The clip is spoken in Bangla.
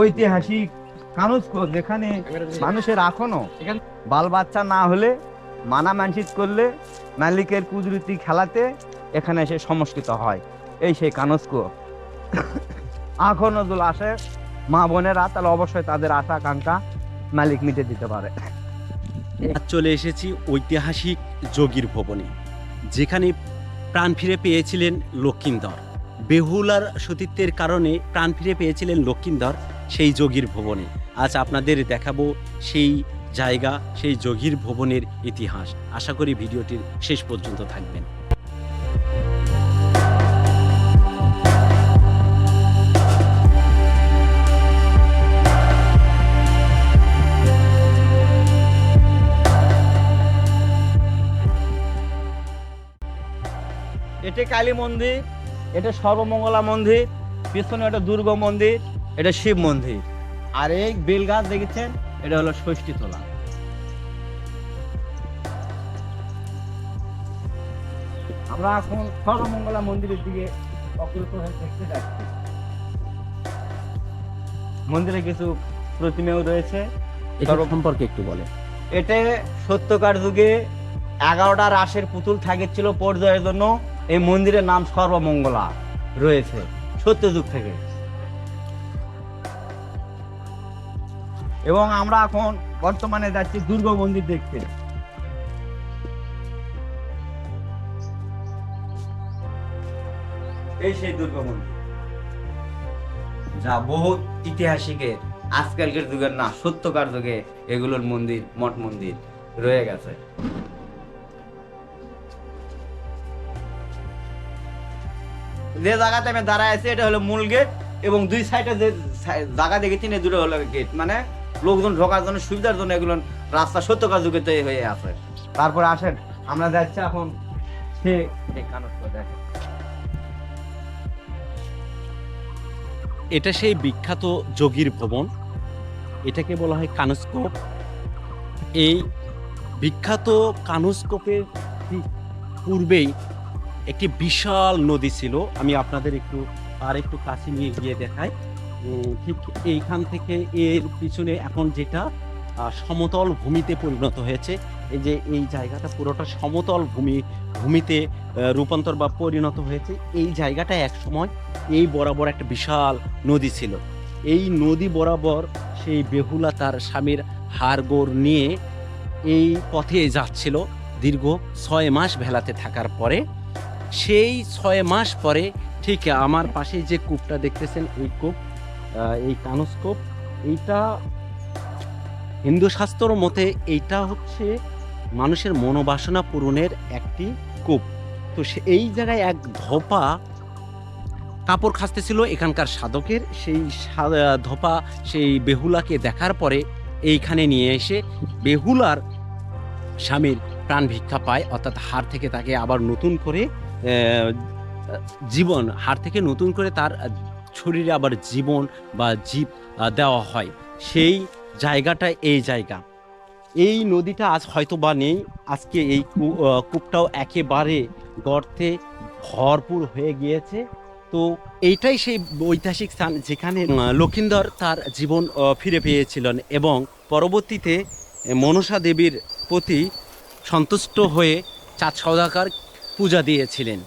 ঐতিহাসিক কানুস্ক যেখানে মানুষের এখনও বাল বাচ্চা না হলে মানা মানসিক করলে মালিকের কুদরতি খেলাতে এখানে এসে সংস্কৃত হয়। এই সেই কানুস্ক এখনও যদি আসে, মা বোনেরা তাহলে অবশ্যই তাদের আশা, আকাঙ্ক্ষা মালিক মিটে দিতে পারে। চলে এসেছি ঐতিহাসিক যোগীর ভবনে, যেখানে প্রাণ ফিরে পেয়েছিলেন লক্ষিন্দর। বেহুলার সতীত্বের কারণে প্রাণ ফিরে পেয়েছিলেন লক্ষিন্দর। সেই যোগীর ভবনে। আজ আপনাদের দেখাবো সেই জায়গা, সেই যোগীর ভবনের ইতিহাস। আশা করি ভিডিওটির শেষ পর্যন্ত থাকবেন। এটা কালী মন্দির, এটা সর্বমঙ্গলা মন্দির, পিছনে একটা দুর্গ মন্দির। এটা শিব মন্দির। আর এই বেল গাছ দেখেছেন? এটা হলো ষষ্ঠী তোলা। আমরা এখন সর্বমঙ্গলা মন্দিরের দিকে অগ্রসর হয়ে দেখতে যাচ্ছি। মন্দিরে কিছু প্রতিমাও রয়েছে। এটা সম্পর্কে একটু বলে এতে সত্যকার যুগে এগারোটা রাসের পুতুল থাকেছিল পর্যায়ের জন্য। এই মন্দিরের নাম সর্বমঙ্গলা রয়েছে সত্যযুগ থেকে। এবং আমরা এখন বর্তমানে যাচ্ছি দুর্গ মন্দির দেখতে। এই সেই দুর্গ মন্দির। যা বহু ইতিহাসিকের, আজকালকার যুগের না, সত্যকার যুগে এগুলোর মন্দির, মঠ মন্দির রয়ে গেছে। যে জায়গাতে আমি দাঁড়ায় আছি, এটা হলো মূল গেট এবং দুই সাইডে যে জায়গা দেখেছি দুটো হলো গেট মানে লোকজন ঢোকার জন্য, সুবিধার জন্য এগুলো রাস্তা সত্যকার যুগে তৈরি হয়ে আছে। তারপরে আসেন, আমরা যাচ্ছি এখন সে। এটা সেই বিখ্যাত যোগীর ভবন। এটাকে বলা হয় কানুস্কোপ। এই বিখ্যাত কানুস্কোপের পূর্বেই একটি বিশাল নদী ছিল। আমি আপনাদের একটু আর একটু কাছে নিয়ে গিয়ে দেখাই। ঠিক এইখান থেকে এর পিছনে এখন যেটা সমতল ভূমিতে পরিণত হয়েছে, এই যে এই জায়গাটা পুরোটা সমতল ভূমি, ভূমিতে রূপান্তর বা পরিণত হয়েছে, এই জায়গাটা এক সময় এই বরাবর একটা বিশাল নদী ছিল। এই নদী বরাবর সেই বেহুলা তার স্বামীর হাড়গোড় নিয়ে এই পথে যাচ্ছিল দীর্ঘ ছয় মাস ভেলাতে থাকার পরে। সেই ছয় মাস পরে ঠিক আমার পাশে যে কূপটা দেখতেছেন এই কূপ এই কানস কূপ এইটা হিন্দু শাস্ত্র মতে এইটা হচ্ছে মানুষের মনোবাসনা পূরণের একটি কূপ। তো এই জায়গায় এক ধোপা কাপড় খাসতেছিল এখানকার সাধকের। সেই ধোপা সেই বেহুলাকে দেখার পরে এইখানে নিয়ে এসে বেহুলার স্বামীর প্রাণ ভিক্ষা পায়, অর্থাৎ হার থেকে তাকে আবার নতুন করে জীবন হার থেকে নতুন করে তার শরীরে আবার জীবন বা জীব দেওয়া হয়। সেই জায়গাটা এই জায়গা। এই নদীটা আজ হয়তো বা নেই। আজকে এই কূপটাও একেবারে গর্তে ভরপুর হয়ে গিয়েছে। তো এইটাই সেই ঐতিহাসিক স্থান যেখানে লক্ষিন্দর তার জীবন ফিরে পেয়েছিলেন এবং পরবর্তীতে মনসা দেবীর প্রতি সন্তুষ্ট হয়ে চাঁদ সওদাকার পূজা দিয়েছিলেন।